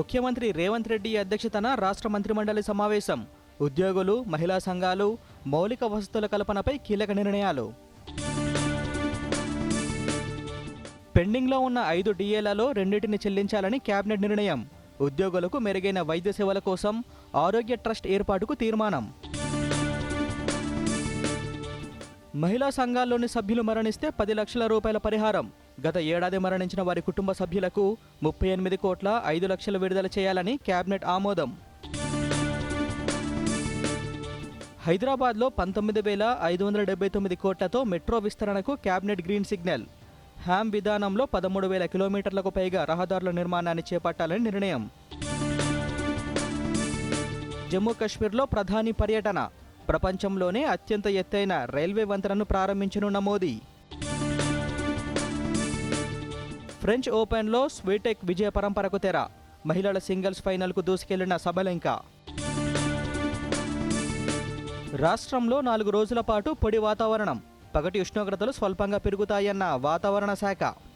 ముఖ్యమంత్రి రేవంత్ రెడ్డి అధ్యక్షతన రాష్ట్ర మంత్రిమండలి సమావేశం. ఉద్యోగులు మహిళా సంఘాలు మౌలిక వసతుల కల్పనపై కీలక నిర్ణయాలు. పెండింగ్లో ఉన్న ఐదు డిఏలలో రెండింటిని చెల్లించాలని కేబినెట్ నిర్ణయం. ఉద్యోగులకు మెరుగైన వైద్య సేవల కోసం ఆరోగ్య ట్రస్ట్ ఏర్పాటుకు తీర్మానం. మహిళా సంఘాల్లోని సభ్యులు మరణిస్తే పది లక్షల రూపాయల పరిహారం. గత ఏడాది మరణించిన వారి కుటుంబ సభ్యులకు ముప్పై ఎనిమిది కోట్ల ఐదు లక్షలు విడుదల చేయాలని కేబినెట్ ఆమోదం. హైదరాబాద్లో పంతొమ్మిది వేల ఐదు వందల డెబ్బై తొమ్మిది కోట్లతో మెట్రో విస్తరణకు కేబినెట్ గ్రీన్ సిగ్నల్. హ్యామ్ విధానంలో పదమూడు వేల కిలోమీటర్లకు పైగా రహదారుల నిర్మాణాన్ని చేపట్టాలని నిర్ణయం. జమ్మూ కాశ్మీర్లో ప్రధాని పర్యటన. ప్రపంచంలోనే అత్యంత ఎత్తైన రైల్వే వంతెనను ప్రారంభించనున్న మోదీ. ఫ్రెంచ్ ఓపెన్లో స్వీటెక్ విజయ పరంపరకు తెర. మహిళల సింగిల్స్ ఫైనల్కు దూసుకెళ్ళిన సబలెంక. రాష్ట్రంలో నాలుగు రోజుల పాటు పొడి వాతావరణం. పగటి ఉష్ణోగ్రతలు స్వల్పంగా పెరుగుతాయన్న వాతావరణ శాఖ.